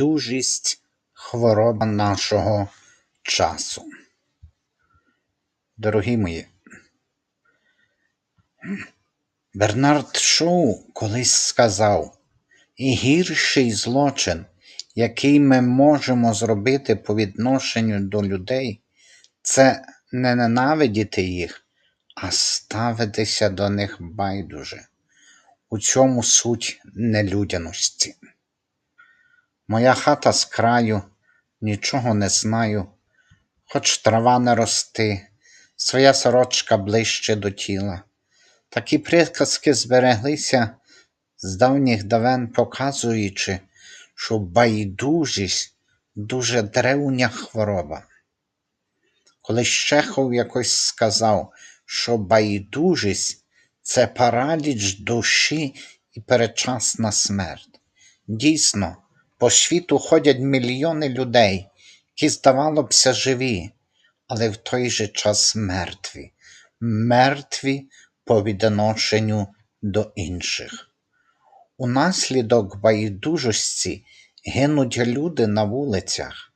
Байдужість хвороба нашого часу. Дорогі мої, Бернард Шоу колись сказав, і гірший злочин, який ми можемо зробити по відношенню до людей, це не ненавидіти їх, а ставитися до них байдуже. У цьому суть нелюдяності. Моя хата з краю, нічого не знаю, хоч трава не рости, своя сорочка ближче до тіла. Такі приказки збереглися з давніх давен, показуючи, що байдужість дуже древня хвороба. Коли Чехов якось сказав, що байдужість це параліч душі і передчасна смерть. Дійсно, по світу ходять мільйони людей, які, здавалося живі, але в той же час мертві, мертві по відношенню до інших. Унаслідок байдужості гинуть люди на вулицях,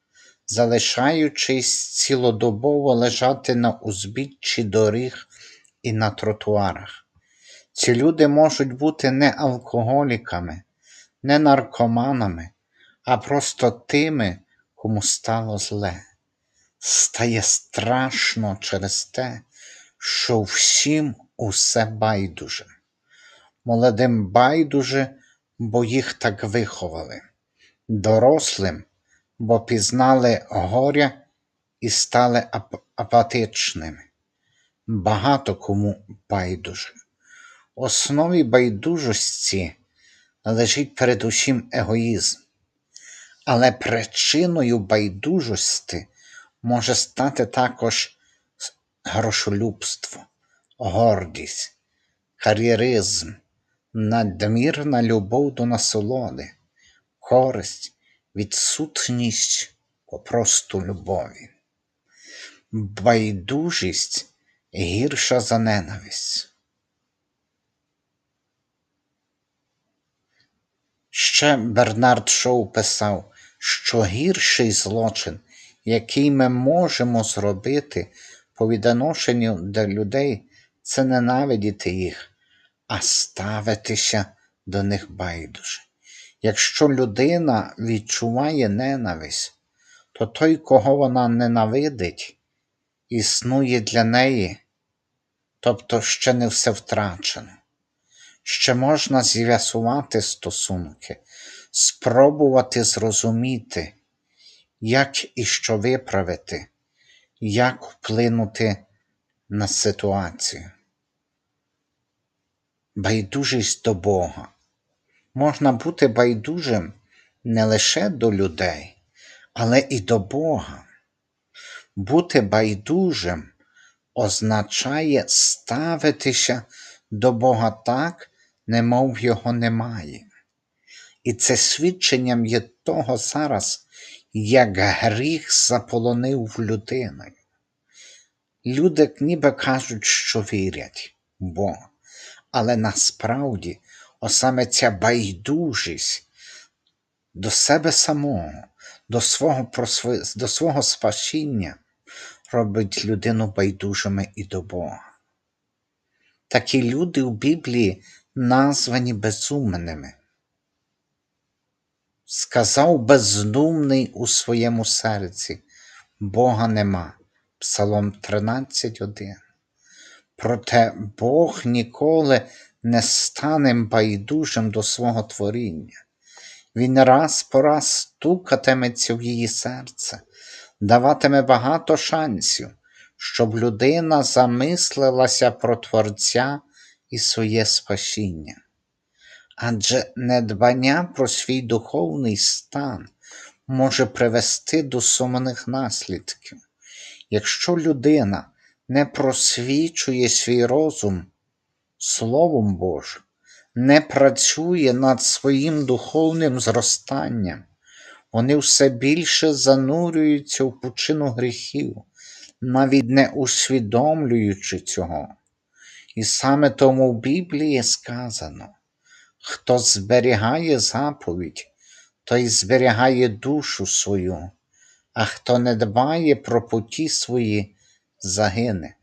залишаючись цілодобово лежати на узбіччі доріг і на тротуарах. Ці люди можуть бути не алкоголіками, не наркоманами, а просто тими, кому стало зле. Стає страшно через те, що всім усе байдуже. Молодим байдуже, бо їх так виховали, дорослим, бо пізнали горя і стали ап- апатичними. Багато кому байдуже. В основі байдужості лежить передусім егоїзм, але причиною байдужості може стати також грошолюбство, гордість, кар'єризм, надмірна любов до насолоди, користь, відсутність попросту любові. Байдужість гірша за ненависть. Ще Бернард Шоу писав, що гірший злочин, який ми можемо зробити по відношенню до людей, це ненавидіти їх, а ставитися до них байдуже. Якщо людина відчуває ненависть, то той, кого вона ненавидить, існує для неї, тобто ще не все втрачено. Ще можна з'ясувати стосунки, спробувати зрозуміти, як і що виправити, як вплинути на ситуацію. Байдужість до Бога. Можна бути байдужим не лише до людей, але і до Бога. Бути байдужим означає ставитися до Бога так, немов його немає. І це свідченням є того зараз, як гріх заполонив в людину. Люди ніби кажуть, що вірять в Бога, але насправді осаме ця байдужість до себе самого, до свого, до свого спасіння робить людину байдужими і до Бога. Такі люди у Біблії названі безумними. Сказав бездумний у своєму серці, Бога нема. Псалом 13.1. Проте Бог ніколи не стане байдужим до свого творіння. Він раз по раз стукатиметься в її серце, даватиме багато шансів, щоб людина замислилася про Творця і своє спасіння. Адже недбання про свій духовний стан може привести до сумних наслідків. Якщо людина не просвічує свій розум Словом Божим, не працює над своїм духовним зростанням, вони все більше занурюються в пучину гріхів, навіть не усвідомлюючи цього. І саме тому в Біблії сказано: хто зберігає заповідь, той зберігає душу свою, а хто не дбає про путі свої, загине.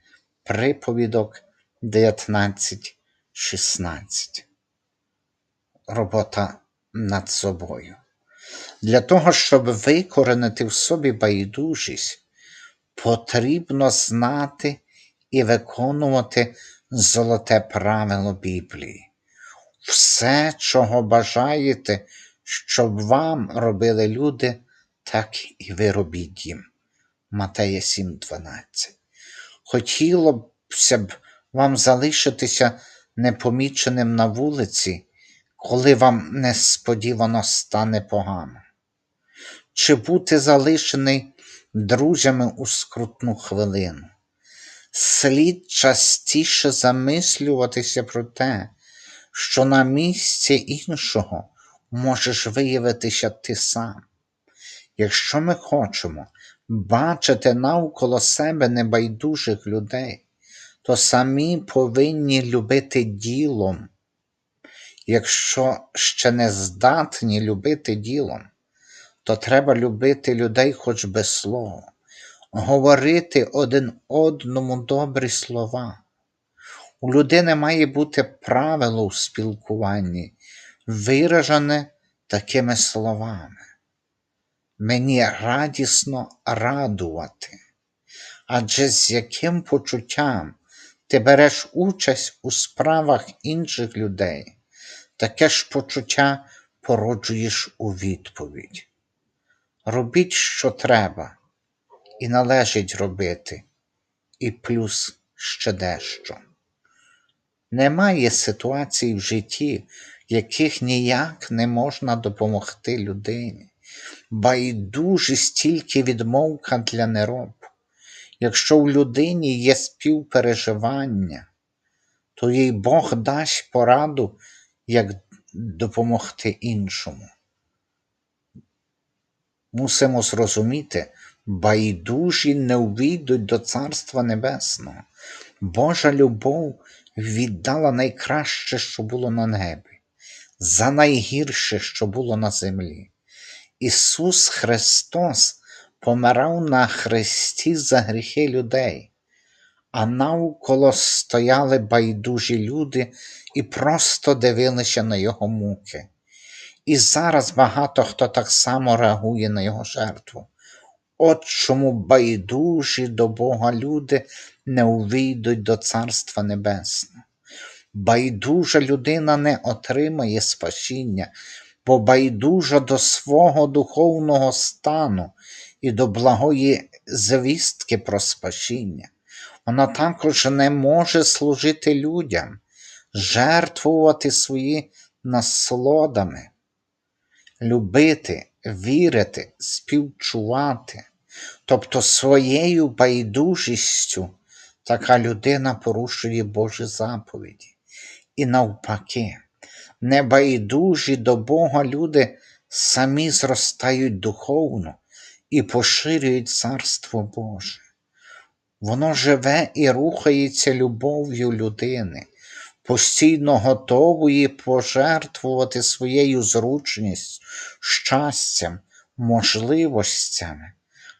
Приповідок 19.16. Робота над собою. Для того, щоб викоренити в собі байдужість, потрібно знати і виконувати золоте правило Біблії. Все, чого бажаєте, щоб вам робили люди, так і ви робіть їм. Матея 7.12. Хотілося б вам залишитися непоміченим на вулиці, коли вам несподівано стане погано, чи бути залишений друзями у скрутну хвилину. Слід частіше замислюватися про те, що на місці іншого можеш виявитися ти сам. Якщо ми хочемо бачити навколо себе небайдужих людей, то самі повинні любити ділом. Якщо ще не здатні любити ділом, то треба любити людей хоч без слова, говорити один одному добрі слова. У людини має бути правило у спілкуванні, виражене такими словами. Мені радісно радувати. Адже з яким почуттям ти береш участь у справах інших людей, таке ж почуття породжуєш у відповідь. Робіть, що треба, і належить робити, і плюс ще дещо. Немає ситуацій в житті, яких ніяк не можна допомогти людині. Байдужість тільки відмовка для неробу. Якщо в людині є співпереживання, то їй Бог дасть пораду, як допомогти іншому. Мусимо зрозуміти, байдужі не увійдуть до Царства Небесного. Божа любов віддала найкраще, що було на небі, за найгірше, що було на землі. Ісус Христос помирав на хресті за гріхи людей, а навколо стояли байдужі люди і просто дивилися на Його муки. І зараз багато хто так само реагує на Його жертву. От чому байдужі до Бога люди не увійдуть до Царства Небесного. Байдужа людина не отримає спасіння, бо байдужа до свого духовного стану і до благої звістки про спасіння. Вона також не може служити людям, жертвувати свої насолодами, любити, вірити, співчувати. Тобто своєю байдужістю така людина порушує Божі заповіді. І навпаки, небайдужі до Бога люди самі зростають духовно і поширюють Царство Боже. Воно живе і рухається любов'ю людини, постійно готової пожертвувати своєю зручністю, щастям, можливостями,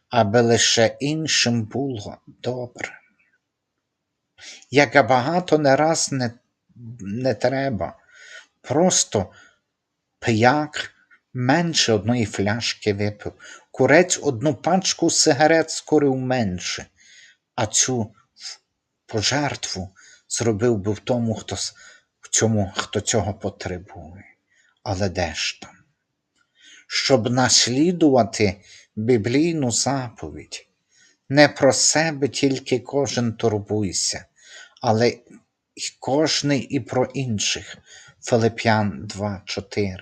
аби лише іншим було добре. Як багато не раз не, не треба, просто пияк менше одної фляшки випив, курець одну пачку сигарет скорив менше, а цю пожертву зробив би в тому, хто, в цьому, хто цього потребує. Але де ж там? Щоб наслідувати біблійну заповідь, не про себе тільки кожен турбуйся, але й кожний і про інших. Филип'ян 2.4.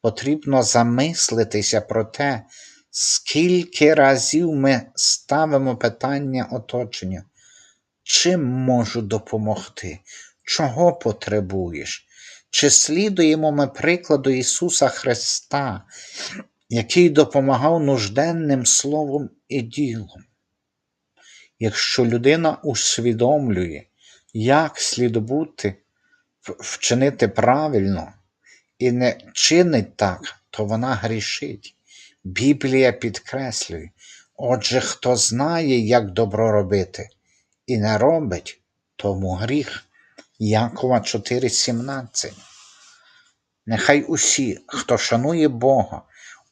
Потрібно замислитися про те, скільки разів ми ставимо питання оточення, чим можу допомогти, чого потребуєш, чи слідуємо ми прикладу Ісуса Христа, який допомагав нужденним словом і ділом. Якщо людина усвідомлює, як слід бути, вчинити правильно і не чинить так, то вона грішить. Біблія підкреслює, отже, хто знає, як добро робити, і не робить, тому гріх. Якова 4,17. Нехай усі, хто шанує Бога,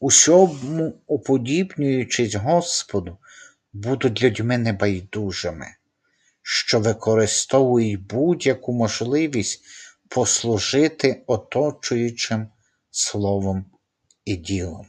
усьому уподібнюючись Господу, будуть людьми небайдужими, що використовують будь-яку можливість послужити оточуючим словом і ділом.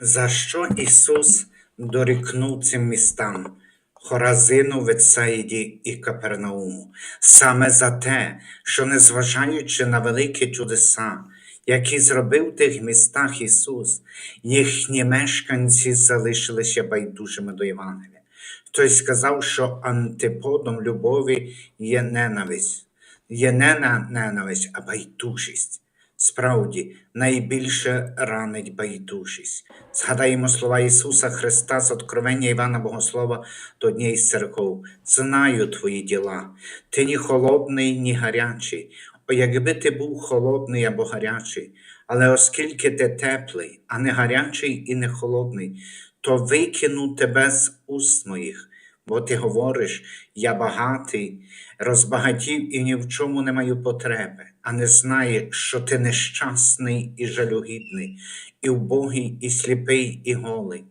За що Ісус дорікнув цим містам Хоразину, Вецаїді і Капернауму? Саме за те, що, незважаючи на великі чудеса, які зробив в тих містах Ісус, їхні мешканці залишилися байдужими до Євангелія. Хтось сказав, що антиподом любові є ненависть, є не на- ненависть, а байдужість. Справді, найбільше ранить байдужість. Згадаємо слова Ісуса Христа з Откровення Івана Богослова до однієї з церков. Знаю твої діла. Ти ні холодний, ні гарячий. Якби ти був холодний або гарячий, але оскільки ти теплий, а не гарячий і не холодний, то викину тебе з уст моїх. Бо ти говориш, я багатий, розбагатів і ні в чому не маю потреби, а не знаєш, що ти нещасний і жалюгідний, і вбогий, і сліпий, і голий.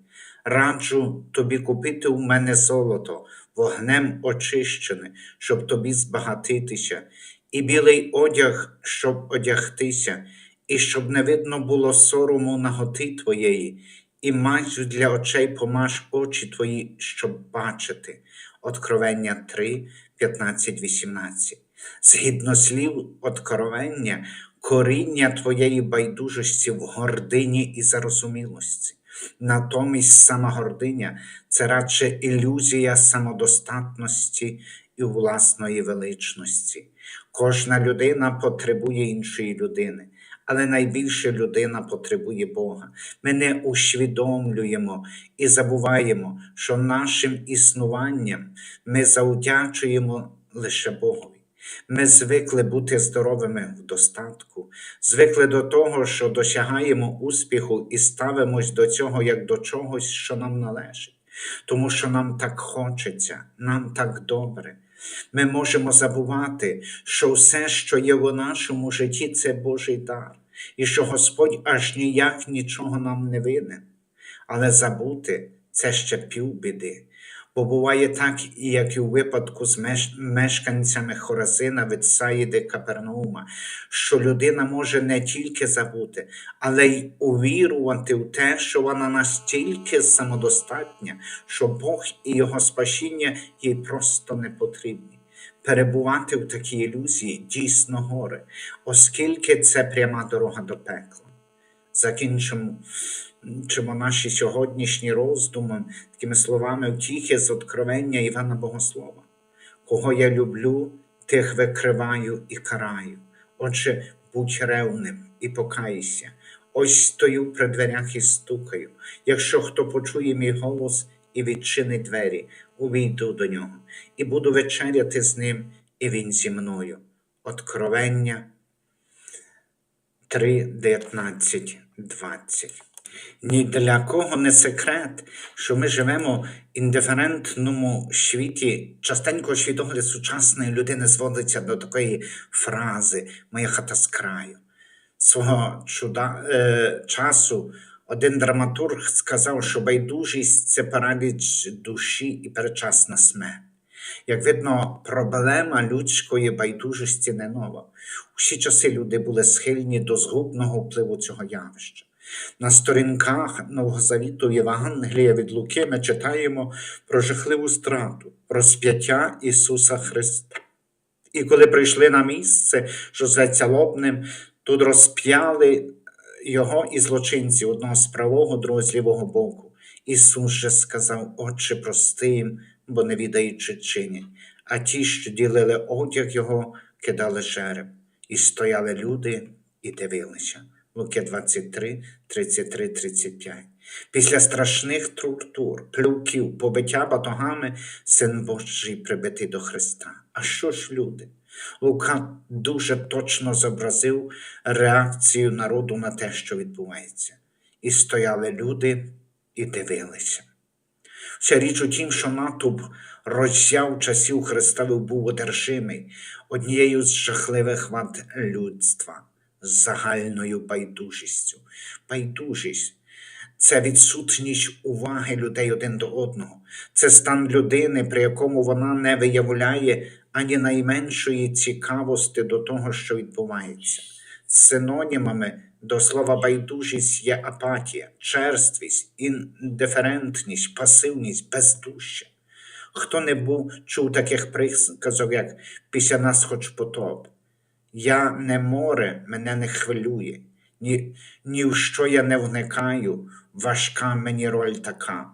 Раджу тобі купити у мене золото, вогнем очищене, щоб тобі збагатитися, і білий одяг, щоб одягтися, і щоб не видно було сорому наготи твоєї, і мазю для очей помаж очі твої, щоб бачити. Откровення 3, 15, 18. Згідно слів Откровення, коріння твоєї байдужості в гордині і зарозумілості. Натомість сама гординя це радше ілюзія самодостатності і власної величності. Кожна людина потребує іншої людини, але найбільше людина потребує Бога. Ми не усвідомлюємо і забуваємо, що нашим існуванням ми завдячуємо лише Богові. Ми звикли бути здоровими в достатку, звикли до того, що досягаємо успіху і ставимось до цього як до чогось, що нам належить, тому що нам так хочеться, нам так добре. Ми можемо забувати, що все, що є в нашому житті, це Божий дар, і що Господь аж ніяк нічого нам не винен. Але забути це ще півбіди. Бо буває так, як і у випадку з меш- мешканцями Хоразина, Витсаїди, Капернаума, що людина може не тільки забути, але й увірувати в те, що вона настільки самодостатня, що Бог і Його спасіння їй просто не потрібні. Перебувати в такій ілюзії дійсно горе, оскільки це пряма дорога до пекла. Закінчимо чимо наші сьогоднішні роздуми такими словами втіхи з откровення Івана Богослова. Кого я люблю, тих викриваю і караю. Отже, будь ревним і покайся. Ось стою при дверях і стукаю. Якщо хто почує мій голос і відчинить двері, увійду до нього, і буду вечеряти з ним, і він зі мною. Откровення 3, 19, 20. Ні для кого не секрет, що ми живемо в індиферентному світі. Частенько світогляд сучасної людини зводиться до такої фрази Моя хата з краю. Свого чуда, е, часу один драматург сказав, що байдужість це параліч душі і передчасна смерть. Як видно, проблема людської байдужості не нова. Усі часи люди були схильні до згубного впливу цього явища. На сторінках Нового Завіту Євангелія від Луки ми читаємо про жахливу страту, розп'яття Ісуса Христа. І коли прийшли на місце, що зветься Лобним, тут розп'яли його і злочинці одного з правого, другого з лівого боку. Ісус же сказав, Отче, прости їм, бо не що чинять. А ті, що ділили одяг його, кидали жереб. І стояли люди і дивилися. Луки 23, 33, 35. Після страшних тортур, плюків, побиття батогами, син Божий прибитий до Христа. А що ж люди? Лука дуже точно зобразив реакцію народу на те, що відбувається. І стояли люди і дивилися. Вся річ у тім, що натовп роззяв часів Христових був одержимий однією з жахливих вад людства загальною байдужістю. Байдужість це відсутність уваги людей один до одного, це стан людини, при якому вона не виявляє ані найменшої цікавості до того, що відбувається. Синонімами до слова байдужість є апатія, черствість, індиферентність, пасивність, бездужчя. Хто не був чув таких приказок, як після нас хоч потоп. Я не море, мене не хвилює, ні, ні в що я не вникаю, важка мені роль така.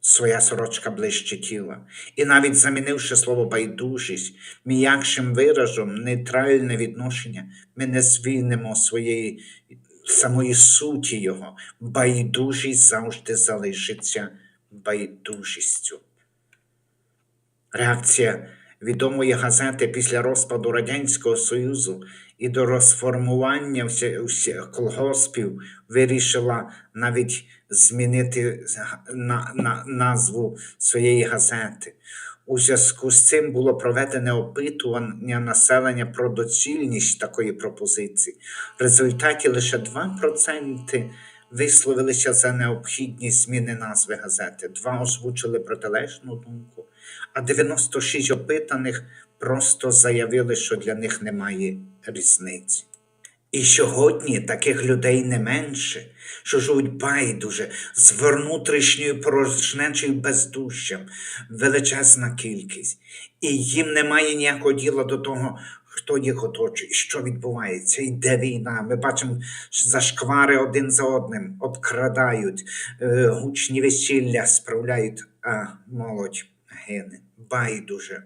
Своя сорочка ближче тіла, і навіть замінивши слово байдужість м'якшим виразом, нейтральне відношення, ми не звільнимо своєї самої суті його. Байдужість завжди залишиться байдужістю. Реакція відомої газети після розпаду Радянського Союзу і до розформування всі- всіх колгоспів вирішила навіть змінити на, на, назву своєї газети. У зв'язку з цим було проведене опитування населення про доцільність такої пропозиції. В результаті лише 2% висловилися за необхідність зміни назви газети, два озвучили протилежну думку, а 96 опитаних просто заявили, що для них немає різниці. І сьогодні таких людей не менше, що живуть байдуже, з внутрішньою порожнечою бездущем, величезна кількість. І їм немає ніякого діла до того, хто їх оточує, що відбувається, йде війна. Ми бачимо що зашквари один за одним, обкрадають, е, гучні весілля справляють, а молодь гине. Байдуже.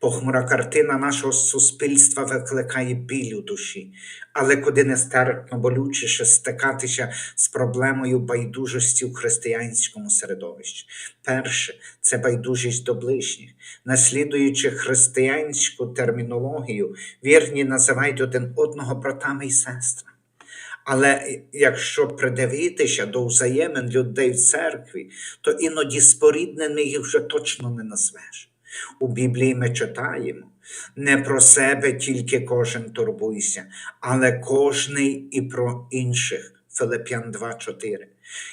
Похмура картина нашого суспільства викликає біль у душі, але куди нестерпно болючіше стикатися з проблемою байдужості у християнському середовищі. Перше це байдужість до ближніх. Наслідуючи християнську термінологію, вірні називають один одного братами і сестрами. Але якщо придивитися до взаємин людей в церкві, то іноді споріднених їх вже точно не назвеш. У Біблії ми читаємо не про себе тільки кожен турбуйся, але кожний і про інших. Филип'ян 2.4.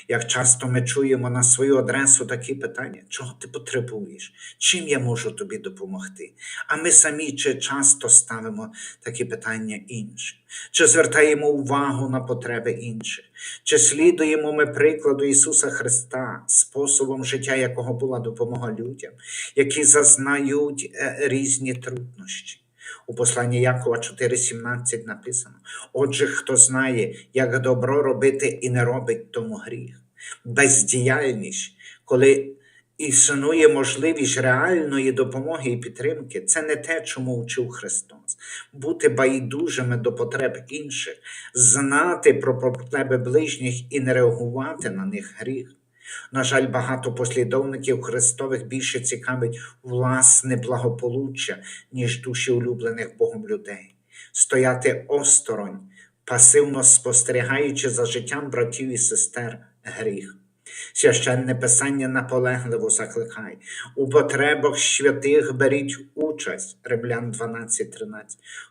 Як часто ми чуємо на свою адресу такі питання, чого ти потребуєш, чим я можу тобі допомогти? А ми самі чи часто ставимо такі питання іншим, чи звертаємо увагу на потреби інших, чи слідуємо ми прикладу Ісуса Христа, способом життя, якого була допомога людям, які зазнають е, різні труднощі. У посланні Якова 4,17 написано: Отже, хто знає, як добро робити і не робить тому гріх. Бездіяльність, коли існує можливість реальної допомоги і підтримки, це не те, чому вчив Христос. Бути байдужими до потреб інших, знати про потреби ближніх і не реагувати на них гріх. На жаль, багато послідовників Христових більше цікавить власне благополуччя, ніж душі улюблених Богом людей. Стояти осторонь, пасивно спостерігаючи за життям братів і сестер, гріх. Священне писання наполегливо закликає. У потребах святих беріть участь. Римлян 12.13.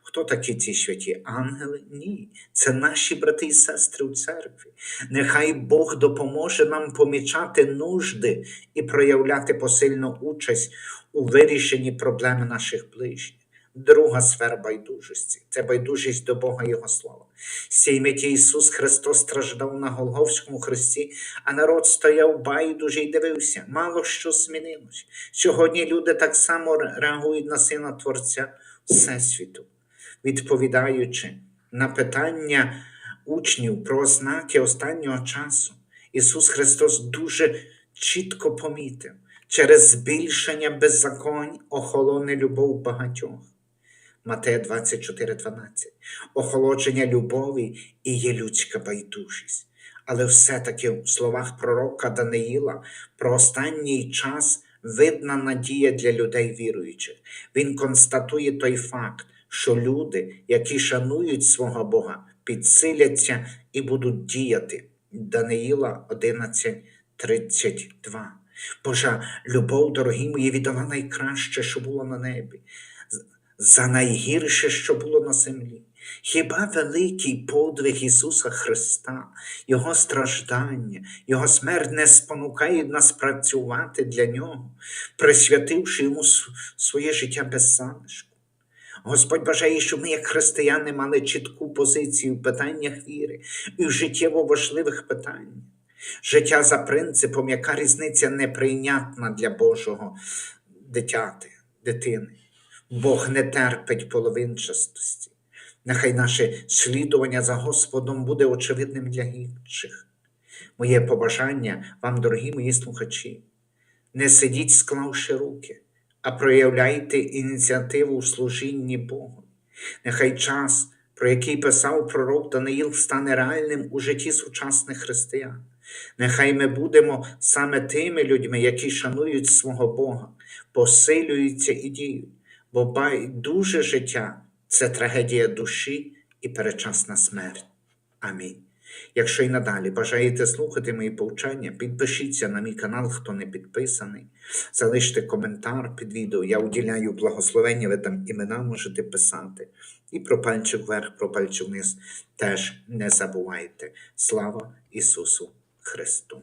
Хто такі ці святі? Ангели? Ні. Це наші брати і сестри у церкві. Нехай Бог допоможе нам помічати нужди і проявляти посильну участь у вирішенні проблеми наших ближніх. Друга сфера байдужості це байдужість до Бога Його Слова. З миті Ісус Христос страждав на Голговському хресті, а народ стояв байдуже і дивився. Мало що змінилось. Сьогодні люди так само реагують на Сина Творця Всесвіту, відповідаючи на питання учнів про ознаки останнього часу. Ісус Христос дуже чітко помітив, через збільшення беззаконь охолоне любов багатьох. Матея 24,12. Охолодження любові і є людська байдужість. Але все-таки в словах пророка Даниїла про останній час видна надія для людей віруючих. Він констатує той факт, що люди, які шанують свого Бога, підсиляться і будуть діяти. Даниїла 11.32. Божа любов, дорогі мої, віддала найкраще, що було на небі, за найгірше, що було на землі. Хіба великий подвиг Ісуса Христа, Його страждання, Його смерть не спонукають нас працювати для Нього, присвятивши Йому своє життя без залишку? Господь бажає, щоб ми, як християни, мали чітку позицію в питаннях віри і в життєво важливих питаннях. Життя за принципом, яка різниця неприйнятна для Божого дитяти, дитини. Бог не терпить половинчастості. Нехай наше слідування за Господом буде очевидним для інших. Моє побажання вам, дорогі мої слухачі, не сидіть, склавши руки, а проявляйте ініціативу в служінні Богу. Нехай час, про який писав пророк Даниїл, стане реальним у житті сучасних християн. Нехай ми будемо саме тими людьми, які шанують свого Бога, посилюються і діють, бо байдуже життя це трагедія душі і перечасна смерть. Амінь. Якщо і надалі бажаєте слухати мої повчання, підпишіться на мій канал, хто не підписаний, залиште коментар під відео. Я уділяю благословення, ви там імена можете писати. І про пальчик вверх, про пальчик вниз теж не забувайте. Слава Ісусу Христу!